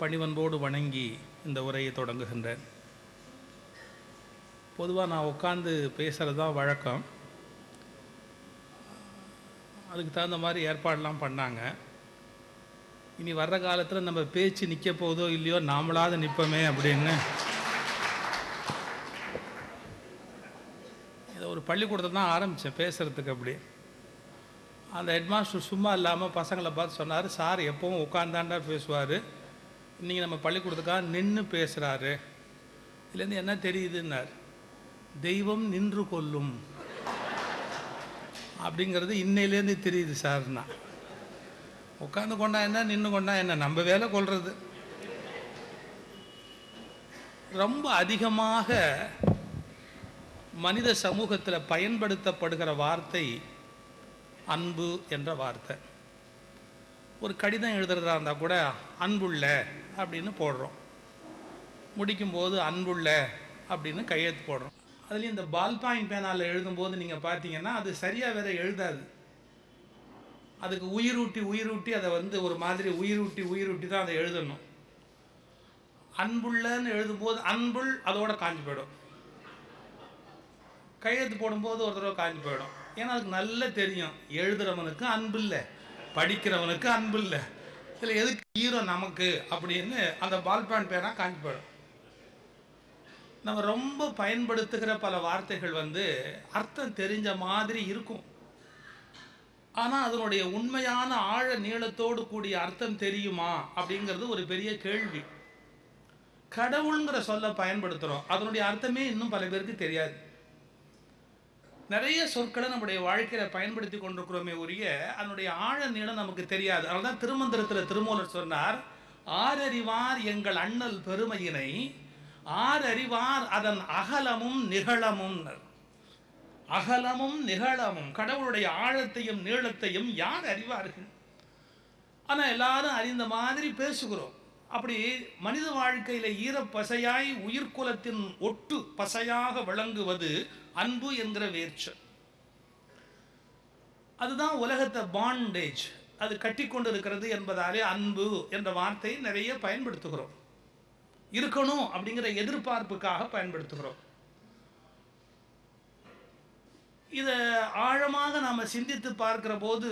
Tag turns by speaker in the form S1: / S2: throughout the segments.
S1: பணிவன்போடு வணங்கி இந்த உரையை தொடங்குகின்றேன். பொதுவாக நான் உட்காந்து பேசுகிறது தான் வழக்கம். அதுக்கு தகுந்த மாதிரி ஏற்பாடெலாம் பண்ணாங்க. இனி வர்ற காலத்தில் நம்ம பேச்சு நிற்க போதோ இல்லையோ நாமளாவது நிற்போமே அப்படின்னு. இதை ஒரு பள்ளிக்கூடத்தை தான் ஆரம்பித்தேன் பேசுகிறதுக்கு அப்படி அந்த ஹெட்மாஸ்டர் சும்மா இல்லாமல் பசங்களை பார்த்து சொன்னார் சார் எப்பவும் உட்காந்தாண்டா பேசுவார். இன்றைக்கி நம்ம பள்ளிக்கூடத்துக்காக நின்று பேசுகிறாரு இதுலேருந்து என்ன தெரியுதுன்னார். தெய்வம் நின்று கொல்லும் அப்படிங்கிறது இன்னையிலேருந்து தெரியுது சார்னா. உட்காந்து கொண்டா என்ன நின்று கொண்டா என்ன? நம்ம வேலை கொள்வது ரொம்ப அதிகமாக மனித சமூகத்தில் பயன்படுத்தப்படுகிற வார்த்தை அன்பு என்ற வார்த்தை. ஒரு கடிதம் எழுதுறதா இருந்தால் கூட அன்புள்ள அப்படின்னு போடுறோம். முடிக்கும்போது அன்புள்ள அப்படின்னு கையெழுத்து போடுறோம். அதுலேயும் இந்த பால் பாயிண்ட் பேனால் எழுதும்போது நீங்கள் பார்த்தீங்கன்னா அது சரியாக வேற எழுதாது. அதுக்கு உயிரூட்டி உயிரூட்டி அதை வந்து ஒரு மாதிரி உயிரூட்டி உயிரூட்டி தான் அதை எழுதணும். அன்புள்ளன்னு எழுதும்போது அன்புள் அதோட காஞ்சி போயிடும். கையெழுத்து போடும்போது ஒரு தடவை காஞ்சி போயிடும். ஏன்னா அதுக்கு நல்லா தெரியும். எழுதுறவனுக்கு அன்பு இல்லை படிக்கிறவனுக்கு அன்பு இல்லை இதில் எதுக்கு ஹீரோ நமக்கு அப்படின்னு அந்த பால் பாயிண்ட் பேனா காஞ்சி போயிடும் நம்ம ரொம்ப பயன்படுத்துகிற பல வார்த்தைகள் வந்து அர்த்தம் தெரிஞ்ச மாதிரி இருக்கும். ஆனால் அதனுடைய உண்மையான ஆழ நீளத்தோடு கூடிய அர்த்தம் தெரியுமா அப்படிங்கிறது ஒரு பெரிய கேள்வி. கடவுளுங்கிற சொல்ல பயன்படுத்துகிறோம் அதனுடைய அர்த்தமே இன்னும் பல பேருக்கு தெரியாது. நிறைய சொற்களை நம்முடைய வாழ்க்கையில் பயன்படுத்தி கொண்டிருக்கிறோமே ஒழிய அதனுடைய ஆழ நீளம் நமக்கு தெரியாது. அதனால தான் திருமந்திரத்தில் திருமூலர் சொன்னார் ஆரறிவார் எங்கள் அண்ணல் பெருமையினை ஆரறிவார் அதன் அகலமும் நிகழமும் அகலமும் நிகழமும் கடவுளுடைய ஆழத்தையும் நீளத்தையும் யார் அறிவார்கள்? ஆனால் எல்லாரும் அறிந்த மாதிரி பேசுகிறோம். அப்படி மனித வாழ்க்கையில ஈரப்பசையாய் உயிர்குலத்தின் ஒட்டு பசையாக விளங்குவது அன்பு என்கிற வேர்ச்சல். அதுதான் உலகத்தை பாண்டேஜ் அது கட்டி கொண்டு இருக்கிறது என்பதாலே அன்பு என்ற வார்த்தையை நிறைய பயன்படுத்துகிறோம். இருக்கணும் அப்படிங்கிற எதிர்பார்ப்புக்காக பயன்படுத்துகிறோம். இதை ஆழமாக நாம் சிந்தித்து பார்க்கிற போது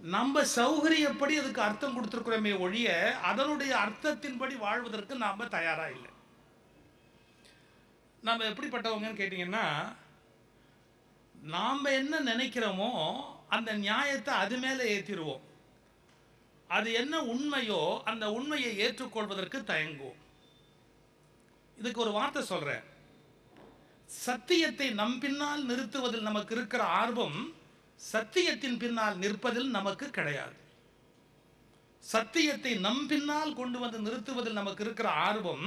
S1: நம்ம சௌகரியப்படி அதுக்கு அர்த்தம் கொடுத்துருக்குறோமே ஒழிய அதனுடைய அர்த்தத்தின்படி வாழ்வதற்கு நாம் தயாராக இல்லை. நம்ம எப்படிப்பட்டவங்கன்னு கேட்டிங்கன்னா நாம் என்ன நினைக்கிறோமோ அந்த நியாயத்தை அது மேலே ஏற்றிடுவோம் அது என்ன உண்மையோ அந்த உண்மையை ஏற்றுக்கொள்வதற்கு தயங்குவோம். இதுக்கு ஒரு வார்த்தை சொல்கிறேன் சத்தியத்தை நம் பின்னால் நிறுத்துவதில் நமக்கு இருக்கிற ஆர்வம் சத்தியத்தின் பின்னால் நிற்பதில் நமக்கு கிடையாது. சத்தியத்தை நம் பின்னால் கொண்டு வந்து நிறுத்துவதில் நமக்கு இருக்கிற ஆர்வம்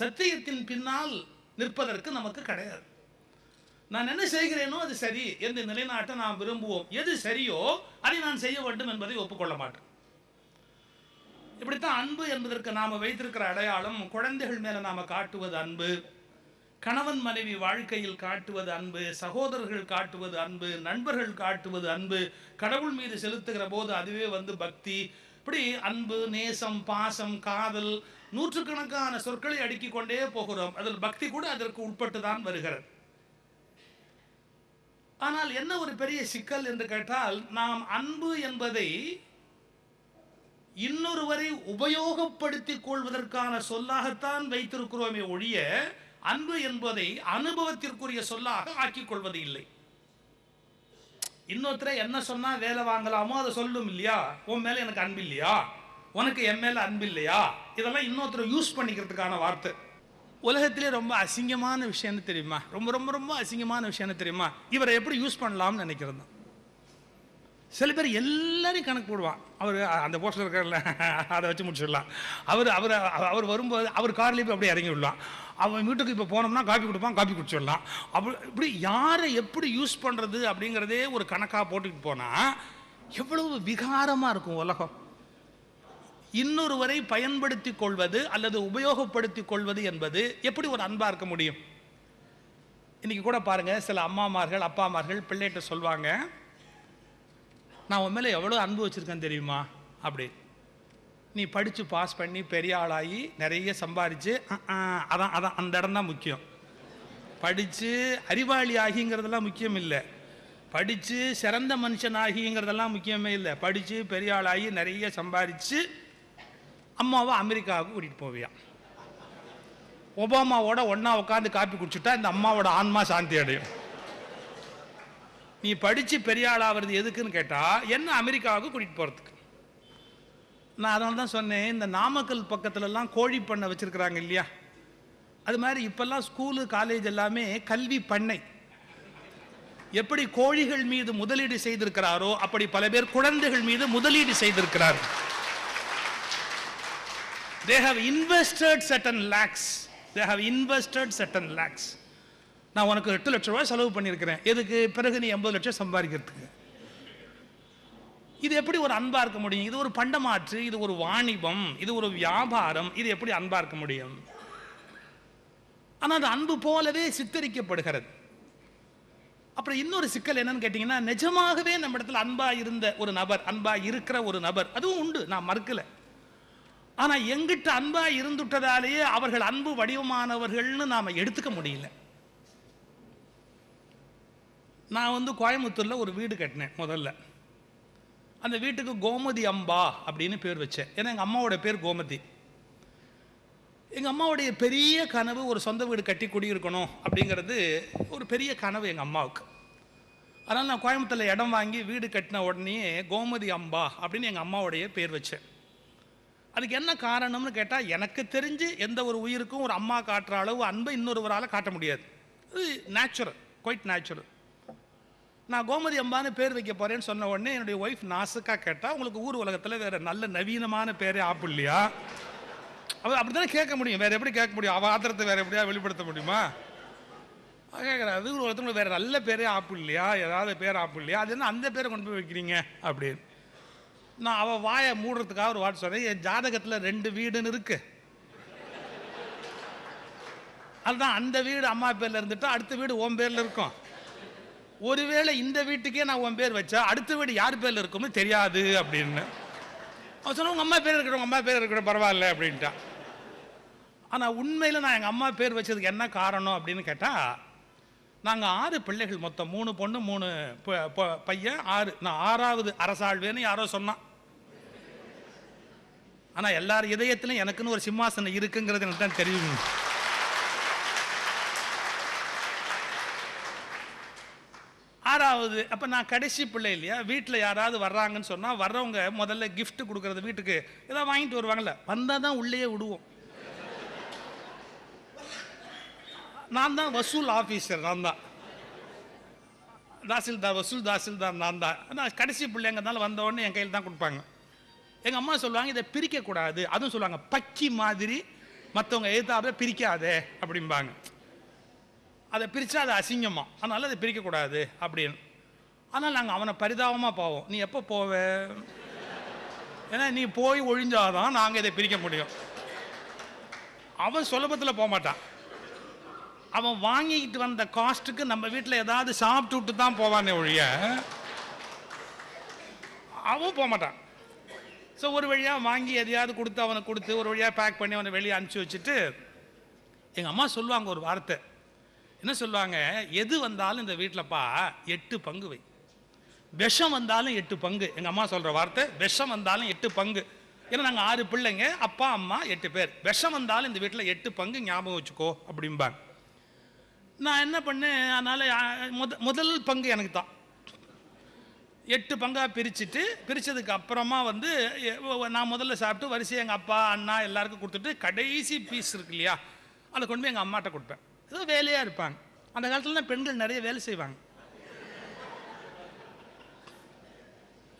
S1: சத்தியத்தின் பின்னால் நிற்பதற்கு நமக்கு கிடையாது. நான் என்ன செய்கிறேனோ அது சரி என்று நிலைநாட்ட நாம் விரும்புவோம். எது சரியோ அதை நான் செய்ய வேண்டும் என்பதை ஒப்புக்கொள்ள மாட்டேன். இப்படித்தான் அன்பு என்பதற்கு நாம் வைத்திருக்கிற அடையாளம் குழந்தைகள் மேலே நாம் காட்டுவது அன்பு. கணவன் மனைவி வாழ்க்கையில் காட்டுவது அன்பு சகோதரர்கள் காட்டுவது அன்பு நண்பர்கள் காட்டுவது அன்பு கடவுள் மீது செலுத்துகிற போது அதுவே வந்து பக்தி. இப்படி அன்பு நேசம் பாசம் காதல் நூற்றுக்கணக்கான சொற்களை அடுக்கிக் கொண்டே போகிறோம். அதில் பக்தி கூட அதற்கு உட்பட்டு தான் வருகிறது. ஆனால் என்ன ஒரு பெரிய சிக்கல் என்று கேட்டால் நாம் அன்பு என்பதை இன்னொருவரை உபயோகப்படுத்திக் கொள்வதற்கான சொல்லாகத்தான் வைத்திருக்கிறோமே ஒழிய அன்பு என்பதை அனுபவத்திற்குரிய சொல்லாக ஆக்கிக் கொள்வது இல்லை. இன்னொருத்தரை என்ன சொன்னா வேலை வாங்கலாமோ அதை சொல்லும் இல்லையா? உன் மேல எனக்கு அன்பு இல்லையா? உனக்கு என் மேல அன்பு இல்லையா? இதெல்லாம் இன்னொருத்தர் யூஸ் பண்ணிக்கிறதுக்கான வார்த்தை. உலகத்திலே ரொம்ப அசிங்கமான விஷயம்னு தெரியுமா? ரொம்ப ரொம்ப ரொம்ப அசிங்கமான விஷயம்னு தெரியுமா? இவரை எப்படி யூஸ் பண்ணலாம்னு நினைக்கிறேன் சில பேர் எல்லாரையும் கணக்கு போடுவான். அவர் அந்த போஸ்டர் இருக்கார்ல அதை வச்சு முடிச்சிடலாம். அவர் அவர் அவர் வரும்போது அவர் கார்லேயே போய் அப்படியே இறங்கி விடலாம். அவன் வீட்டுக்கு இப்போ போனோம்னா காப்பி கொடுப்பான் காப்பி குடிச்சிடலாம். அப்படி இப்படி யாரை எப்படி யூஸ் பண்ணுறது அப்படிங்கிறதே ஒரு கணக்காக போட்டுக்கிட்டு போனால் எவ்வளவு விகாரமாக இருக்கும் உலகம். இன்னொருவரை பயன்படுத்தி கொள்வது அல்லது உபயோகப்படுத்தி கொள்வது என்பது எப்படி ஒரு அன்பாக இருக்க முடியும்? இன்றைக்கி கூட பாருங்கள் சில அம்மாமார்கள் அப்பாமார்கள் பிள்ளைகிட்ட சொல்லுவாங்க நான் உன் மேலே எவ்வளோ அன்பு வச்சுருக்கேன் தெரியுமா? அப்படி. நீ படித்து பாஸ் பண்ணி பெரிய ஆளாகி நிறைய சம்பாரித்து அதான் அதான் அந்த இடம் தான் முக்கியம். படித்து அறிவாளி ஆகிங்கிறதெல்லாம் முக்கியம் இல்லை. படித்து சிறந்த மனுஷன் ஆகிங்கிறதெல்லாம் முக்கியமே இல்லை. படித்து பெரிய ஆளாகி நிறைய சம்பாரித்து அம்மாவை அமெரிக்காவுக்கு கூட்டிகிட்டு போவியா? ஒபாமாவோட ஒன்றா உட்காந்து காப்பி குடிச்சுட்டா இந்த அம்மாவோட ஆன்மா சாந்தி அடையும். நீ படித்து பெரிய ஆளாகிறது எதுக்குன்னு கேட்டால் என்ன அமெரிக்காவுக்கு கூட்டிகிட்டு போகிறதுக்கு நான் அதனால தான் சொன்னேன் இந்த நாமக்கல் பக்கத்துலலாம் கோழி பண்ணை வச்சுருக்குறாங்க இல்லையா? அது மாதிரி இப்போல்லாம் ஸ்கூலு காலேஜ் எல்லாமே கல்வி பண்ணை. எப்படி கோழிகள் மீது முதலீடு செய்திருக்கிறாரோ அப்படி பல பேர் குழந்தைகள் மீது முதலீடு செய்திருக்கிறார் they have invested certain lakhs. They have invested certain lakhs. நான் உனக்கு எட்டு லட்ச ரூபாய் செலவு பண்ணியிருக்கிறேன். எதுக்கு? பிறகு நீ எண்பது லட்சம் சம்பாதிக்கிறதுக்கு. இது எப்படி ஒரு அன்பாக இருக்க முடியும்? இது ஒரு பண்டமாற்று இது ஒரு வாணிபம் இது ஒரு வியாபாரம் இது எப்படி அன்பாக இருக்க முடியும்? ஆனால் அது அன்பு போலவே சித்தரிக்கப்படுகிறது. அப்புறம் இன்னொரு சிக்கல் என்னன்னு கேட்டிங்கன்னா நிஜமாகவே நம்ம இடத்துல அன்பாக இருந்த ஒரு நபர் அன்பாக இருக்கிற ஒரு நபர் அதுவும் உண்டு நான் மறுக்கலை. ஆனால் எங்கிட்ட அன்பாக இருந்துட்டதாலேயே அவர்கள் அன்பு வடிவமானவர்கள்னு நாம் எடுத்துக்க முடியல. நான் வந்து கோயம்புத்தூரில் ஒரு வீடு கட்டினேன் முதல்ல. அந்த வீட்டுக்கு கோமதி அம்பா அப்படின்னு பேர் வச்சேன். ஏன்னா எங்கள் அம்மாவோட பேர் கோமதி. எங்கள் அம்மாவுடைய பெரிய கனவு ஒரு சொந்த வீடு கட்டி குடியிருக்கணும் அப்படிங்கிறது ஒரு பெரிய கனவு எங்கள் அம்மாவுக்கு. அதனால் நான் கோயம்புத்தூரில் இடம் வாங்கி வீடு கட்டின உடனே கோமதி அம்பா அப்படின்னு எங்கள் அம்மாவுடைய பேர் வச்சேன். அதுக்கு என்ன காரணம்னு கேட்டால் எனக்கு தெரிஞ்சு எந்த ஒரு உயிருக்கும் ஒரு அம்மா காட்டுற அளவு அன்பை இன்னொருவரால் காட்ட முடியாது. இது நேச்சுரல் குவைட் நேச்சுரல் நான் கோமதி அம்பான்னு பேர் வைக்க போறேன்னு சொன்ன உடனே என்னுடைய ஒய்ஃப் நாசுக்காக கேட்டால் உங்களுக்கு ஊர் உலகத்தில் வேற நல்ல நவீனமான பேரே ஆப்பு இல்லையா? அவள் அப்படி தானே கேட்க முடியும். வேற எப்படி கேட்க முடியும்? அவள் ஆத்திரத்தை வேற எப்படியா வெளிப்படுத்த முடியுமா? கேட்குறா ஊர் உலகத்தில் வேற நல்ல பேரே ஆப்பு இல்லையா? ஏதாவது பேர் ஆப்பு இல்லையா? அது என்ன அந்த பேரை கொண்டு போய் வைக்கிறீங்க? அப்படின்னு. நான் அவள் வாயை மூடுறதுக்காக ஒரு வார்த்தை சொன்னேன் என் ஜாதகத்தில் ரெண்டு வீடுன்னு இருக்கு. அதுதான் அந்த வீடு அம்மா பேரில் இருந்துட்டு அடுத்த வீடு ஓம் பேரில் இருக்கும். ஒருவேளை இந்த வீட்டுக்கே நான் உன் பேர் வச்சா அடுத்த வீடு யார் பேரில் இருக்கும்னு தெரியாது அப்படின்னு. அவன் சொன்ன உங்கள் அம்மா பேர் இருக்கட்டும் உங்கள் அம்மா பேர் இருக்கட்டும் பரவாயில்ல அப்படின்ட்டான் ஆனால் உண்மையில் நான் எங்கள் அம்மா பேர் வச்சதுக்கு என்ன காரணம் அப்படின்னு கேட்டால் நாங்கள் ஆறு பிள்ளைகள் மொத்தம் மூணு பொண்ணு மூணு ப- ப- பையன் ஆறு நான் ஆறாவது அரசாழ்வேன்னு யாரோ சொன்னான். ஆனால் எல்லார் இதயத்திலும் எனக்குன்னு ஒரு சிம்மாசனம் இருக்குங்கிறது எனக்கு தான் தெரியும். ஆறாவது அப்போ நான் கடைசி பிள்ளை இல்லையா? வீட்டில் யாராவது வர்றாங்கன்னு சொன்னால் வர்றவங்க முதல்ல கிஃப்ட் கொடுக்குறது வீட்டுக்கு ஏதாவது வாங்கிட்டு வருவாங்கள்ல வந்தால் தான் உள்ளேயே விடுவோம். நான் தான் வசூல் ஆஃபீஸர் நான் தான். தாசில்தார் வசூல் தாசில்தார் நான் தான். ஆனால் கடைசி பிள்ளைங்கிறதுனால வந்த உடனே என் கையில் தான் கொடுப்பாங்க. எங்கள் அம்மா சொல்லுவாங்க இதை பிரிக்கக்கூடாது. அதுவும் சொல்லுவாங்க பக்கி மாதிரி மற்றவங்க எதிர்த்தாப்புல பிரிக்காதே அப்படிம்பாங்க. அதை பிரித்தா அது அசிங்கமா. அதனால் அதை பிரிக்கக்கூடாது அப்படின்னு. ஆனால் நாங்கள் அவனை பரிதாபமாக போவோம். நீ எப்போ போவ? ஏன்னா நீ போய் ஒழிஞ்சாதான் நாங்கள் இதை பிரிக்க முடியும். அவன் சுலபத்தில் போக மாட்டான். அவன் வாங்கிக்கிட்டு வந்த காஸ்ட்டுக்கு நம்ம வீட்டில் ஏதாவது சாப்பிட்டு விட்டு தான் போவானே ஒழிய அவன் போக மாட்டான். ஸோ ஒரு வழியாக வாங்கி எதையாவது கொடுத்து அவனை கொடுத்து ஒரு வழியாக பேக் பண்ணி அவனை வெளியே அனுப்பிச்சி வச்சுட்டு எங்கள் அம்மா சொல்லுவாங்க ஒரு வார்த்தை. என்ன சொல்லுவாங்க? எது வந்தாலும் இந்த வீட்டிலப்பா எட்டு பங்கு வை. விஷம் வந்தாலும் எட்டு பங்கு. எங்கள் அம்மா சொல்கிற வார்த்தை விஷம் வந்தாலும் எட்டு பங்கு. ஏன்னா நாங்கள் ஆறு பிள்ளைங்க அப்பா அம்மா எட்டு பேர். விஷம் வந்தாலும் இந்த வீட்டில் எட்டு பங்கு ஞாபகம் வச்சுக்கோ அப்படிம்பாங்க. நான் என்ன பண்ணேன்? அதனால் முத முதல் பங்கு எனக்கு தான். எட்டு பங்காக பிரிச்சுட்டு பிரித்ததுக்கு அப்புறமா வந்து நான் முதல்ல சாப்பிட்டு வரிசையை எங்கள் அப்பா அண்ணா எல்லாருக்கும் கொடுத்துட்டு கடைசி பீஸ் இருக்கு இல்லையா? அதை கொண்டு போய் எங்கள் அம்மாட்ட கொடுப்பேன். ஏதோ வேலையாக இருப்பாங்க. அந்த காலத்துல பெண்கள் நிறைய வேலை செய்வாங்க.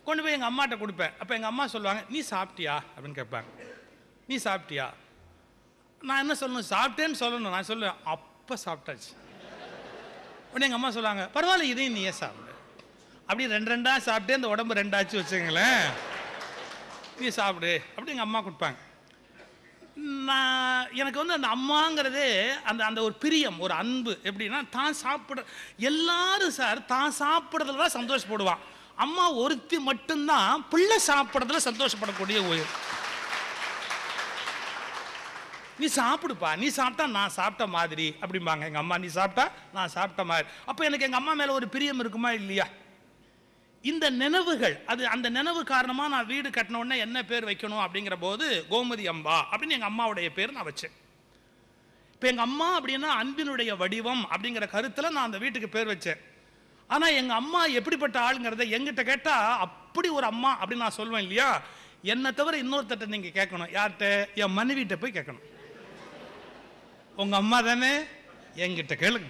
S1: கொண்டு போய் எங்கள் அம்மாட்ட கொடுப்பேன். அப்போ எங்கள் அம்மா சொல்லுவாங்க நீ சாப்பிட்டியா? அப்படின்னு கேட்பாங்க. நீ சாப்பிட்டியா? நான் என்ன சொல்லணும்? சாப்பிட்டேன்னு சொல்லணும். நான் சொல்லுவேன் அப்போ சாப்பிட்டாச்சு. உடனே எங்கள் அம்மா சொல்லுவாங்க பரவாயில்ல இதையும் நீயே சாப்பிடு. அப்படி ரெண்டு ரெண்டாக சாப்பிட்டே இந்த உடம்பு ரெண்டாச்சு வச்சுங்களேன் நீ சாப்பிடு. அப்படி எங்கள் அம்மா கொடுப்பாங்க. நான் எனக்கு வந்து அந்த அம்மாங்கிறது அந்த அந்த ஒரு பிரியம் ஒரு அன்பு. எப்படின்னா தான் சாப்பிட எல்லாரும் சார் தான் சாப்பிட்றதுல தான் சந்தோஷப்படுவான் அம்மா ஒருத்தி மட்டும்தான் பிள்ளை சாப்பிட்றதுல சந்தோஷப்படக்கூடிய உயிர். நீ சாப்பிடுப்பா. நீ சாப்பிட்டா நான் சாப்பிட்ட மாதிரி அப்படிம்பாங்க எங்கள் அம்மா. நீ சாப்பிட்டா நான் சாப்பிட்ட மாதிரி. அப்போ எனக்கு எங்கள் அம்மா மேலே ஒரு பிரியம் இருக்குமா இல்லையா? இந்த நினைவுகள் அது அந்த நினைவு காரணமாக நான் வீடு கட்டின உடனே என்ன பேர் வைக்கணும் அப்படிங்கிற போது கோமதி அம்பா அப்படின்னு எங்கள் அம்மாவுடைய பேர் நான் வச்சேன். இப்போ எங்கள் அம்மா அப்படின்னா அன்பினுடைய வடிவம் அப்படிங்கிற கருத்தில் நான் அந்த வீட்டுக்கு பேர் வச்சேன். ஆனால் எங்கள் அம்மா எப்படிப்பட்ட ஆளுங்கிறத எங்கிட்ட கேட்டால் அப்படி ஒரு அம்மா அப்படின்னு நான் சொல்லுவேன் இல்லையா? என்னை தவிர இன்னொருத்தட்ட நீங்கள் கேட்கணும். யார்கிட்ட? என் மனைவிட்ட போய் கேட்கணும். உங்கள் அம்மா தானே? என்கிட்ட கேளுங்க.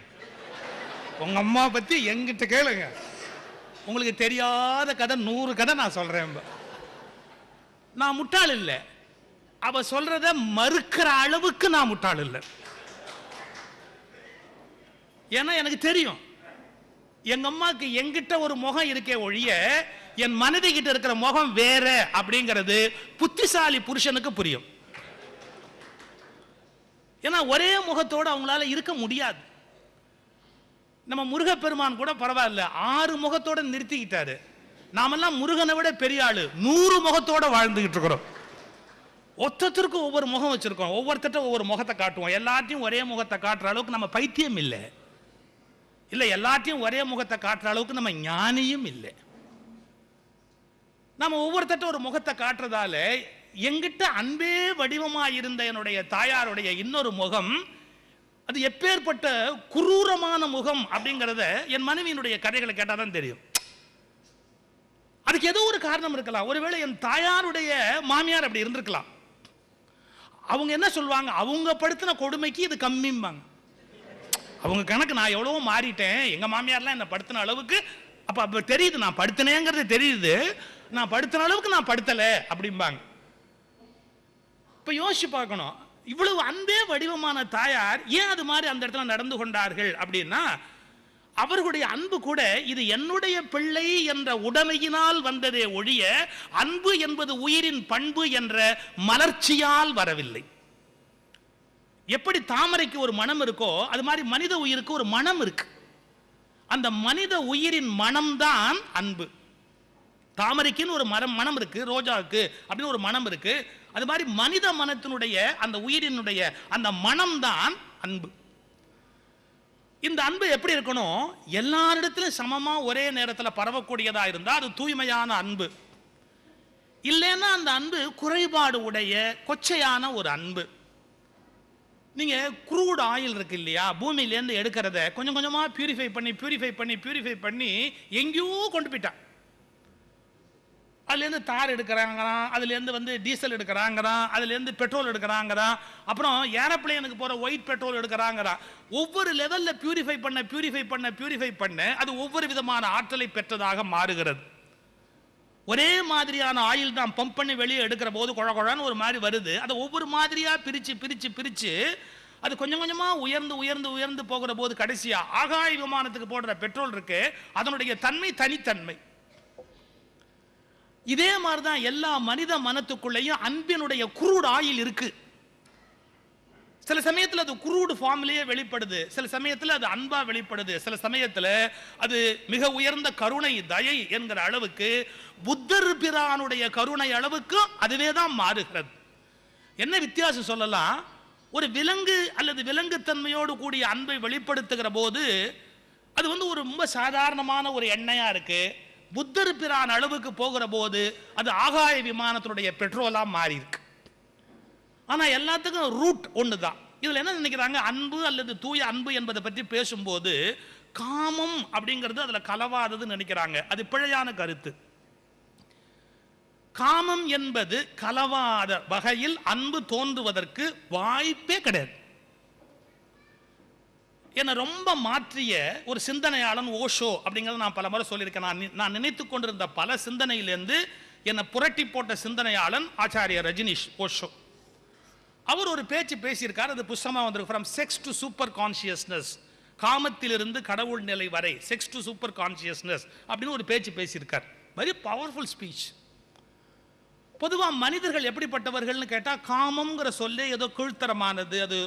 S1: உங்கள் அம்மா பற்றி எங்கிட்ட கேளுங்க. உங்களுக்கு தெரியாத கதை நூறு கதை நான் சொல்கிறேன் நான் முட்டாள் இல்லை. அவ சொல்றத மறுக்கிற அளவுக்கு நான் முட்டாள் இல்லை. ஏன்னா எனக்கு தெரியும். எங்க அம்மாக்கு எங்கிட்ட ஒரு முகம் இருக்கே ஒழிய என் மனைவி கிட்ட இருக்கிற முகம் வேற அப்படிங்கிறது புத்திசாலி புருஷனுக்கு புரியும். ஏன்னா ஒரே முகத்தோட அவங்களால இருக்க முடியாது. நம்ம முருகப்பெருமான் கூட பரவாயில்ல ஆறு முகத்தோட நிறுத்திக்கிட்டாரு. நாமெல்லாம் முருகனை விட பெரிய ஆளு. நூறு முகத்தோட வாழ்ந்துகிட்டு இருக்கிறோம். ஒத்தத்திற்கும் ஒவ்வொரு முகம் வச்சிருக்கோம். ஒவ்வொருத்தட்ட ஒவ்வொரு முகத்தை காட்டுவோம். எல்லாத்தையும் ஒரே முகத்தை காட்டுற அளவுக்கு நம்ம பைத்தியம் இல்லை. இல்லை எல்லாத்தையும் ஒரே முகத்தை காட்டுற அளவுக்கு நம்ம ஞானியும் இல்லை. நம்ம ஒவ்வொருத்தட்ட ஒரு முகத்தை காட்டுறதால எங்கிட்ட அன்பே வடிவமாக இருந்த என்னுடைய தாயாருடைய இன்னொரு முகம் அது எப்பேற்பட்ட குரூரமான முகம் அப்படிங்கிறத என் மனைவியினுடைய கதைகளை கேட்டால் தான் தெரியும். அதுக்கு ஏதோ ஒரு காரணம் இருக்கலாம். ஒருவேளை என் தாயாருடைய மாமியார் அப்படி இருந்திருக்கலாம். அவங்க என்ன சொல்லுவாங்க? அவங்க படுத்தின கொடுமைக்கு இது கம்மிம்பாங்க. அவங்க கணக்கு நான் எவ்வளவோ மாறிட்டேன். எங்க மாமியார்லாம் என்ன படுத்தின அளவுக்கு அப்ப அப்ப தெரியுது நான் படுத்தினேங்கிறது தெரியுது. நான் படுத்தின அளவுக்கு நான் படுத்தலை அப்படிம்பாங்க. இப்ப யோசிச்சு பார்க்கணும். இவ்வளவு அன்பே வடிவமான தாயார் ஏன் அது மாதிரி அந்த இடத்துல நடந்து கொண்டார்கள் அப்படின்னா அவர்களுடைய அன்பு கூட இது என்னுடைய பிள்ளை என்ற உடமையினால் வந்ததே ஒழிய அன்பு என்பது உயிரின் பண்பு என்ற மலர்ச்சியால் வரவில்லை. எப்படி தாமரைக்கு ஒரு மனம் இருக்கோ அது மாதிரி மனித உயிருக்கு ஒரு மனம் இருக்கு. அந்த மனித உயிரின் மனம்தான் அன்பு. தாமரைக்குன்னு ஒரு மரம் மனம் இருக்கு ரோஜாவுக்கு அப்படின்னு ஒரு மனம் இருக்கு. அது மாதிரி மனித மனத்தினுடைய அந்த உயிரினுடைய அந்த மனம்தான் அன்பு. இந்த அன்பு எப்படி இருக்கணும்? எல்லாரிடத்திலும் சமமாக ஒரே நேரத்தில் பரவக்கூடியதாக இருந்தால் அது தூய்மையான அன்பு. இல்லைன்னா அந்த அன்பு குறைபாடு உடைய கொச்சையான ஒரு அன்பு. நீங்கள் குரூட் ஆயில் இருக்கு இல்லையா? பூமியிலேருந்து எடுக்கிறத கொஞ்சம் கொஞ்சமாக பியூரிஃபை பண்ணி பியூரிஃபை பண்ணி பியூரிஃபை பண்ணி எங்கேயோ கொண்டு போயிட்டான் அதுலேருந்து தார் எடுக்கிறாங்கிறான் அதுலேருந்து வந்து டீசல் எடுக்கிறாங்கிறான் அதுலேருந்து பெட்ரோல் எடுக்கிறாங்கிறான் அப்புறம் ஏரோப்ளேனுக்கு போகிற ஒயிட் பெட்ரோல் எடுக்கிறாங்கிறான் ஒவ்வொரு லெவலில் பியூரிஃபை பண்ண பியூரிஃபை பண்ண பியூரிஃபை பண்ண அது ஒவ்வொரு விதமான ஆற்றலை பெற்றதாக மாறுகிறது. ஒரே மாதிரியான ஆயில் தான் பம்ப் பண்ணி வெளியே எடுக்கிற போது குழ குழான்னு ஒரு மாதிரி வருது. அதை ஒவ்வொரு மாதிரியாக பிரித்து பிரித்து பிரித்து அது கொஞ்சம் கொஞ்சமாக உயர்ந்து உயர்ந்து உயர்ந்து போகிற போது கடைசியாக ஆகாய விமானத்துக்கு போடுற பெட்ரோல் இருக்கு. அதனுடைய தன்மை தனித்தன்மை. இதே மாதிரி தான் எல்லா மனித மனத்துக்குள்ளேயும் அன்பினுடைய குரூட் ஆயில் இருக்கு. சில சமயத்தில் அது குரூடு ஃபார்ம்லேயே வெளிப்படுது. சில சமயத்தில் அது அன்பா வெளிப்படுது. சில சமயத்தில் அது மிக உயர்ந்த கருணை தயை என்கிற அளவுக்கு புத்தர் பிரானுடைய கருணை அளவுக்கு அதுவே தான் மாறுகிறது. என்ன வித்தியாசம் சொல்லலாம்? ஒரு விலங்கு அல்லது விலங்குத்தன்மையோடு கூடிய அன்பை வெளிப்படுத்துகிற போது அது வந்து ஒரு ரொம்ப சாதாரணமான ஒரு எண்ணெயாக இருக்குது புத்தர் பிரான் அளவுக்கு போகிற போது அது ஆகாய விமானத்தினுடைய பெட்ரோலாக மாறி இருக்கு ஆனால் எல்லாத்துக்கும் ரூட் ஒன்று தான் இதில் என்ன நினைக்கிறாங்க? அன்பு அல்லது தூய அன்பு என்பதை பற்றி பேசும்போது காமம் அப்படிங்கிறது அதில் கலவாததுன்னு நினைக்கிறாங்க. அது பிழையான கருத்து. காமம் என்பது கலவாத வகையில் அன்பு தோன்றுவதற்கு வாய்ப்பே கிடையாது. என்னை ரொம்ப மாற்றிய ஒரு சிந்தனையாளன் ஓஷோ அப்படிங்கிறத நான் பல முறை சொல்லியிருக்கேன். நான் நான் நினைத்து கொண்டிருந்த பல சிந்தனையிலேருந்து என்னை புரட்டி போட்ட சிந்தனையாளன் ஆச்சாரிய ரஜினிஷ் ஓஷோ. அவர் ஒரு பேச்சு பேசியிருக்கார். அது புஸ்தமாக வந்திருக்கு. From sex to super consciousness காமத்திலிருந்து கடவுள் நிலை வரை செக்ஸ் டு சூப்பர் கான்சியஸ்னஸ் அப்படின்னு ஒரு பேச்சு பேசியிருக்கார். வெரி பவர்ஃபுல் ஸ்பீச் பொதுவாக மனிதர்கள் எப்படிப்பட்டவர்கள்னு கேட்டால் காமங்கிற சொல்லே ஏதோ கீழ்த்தரமானது அது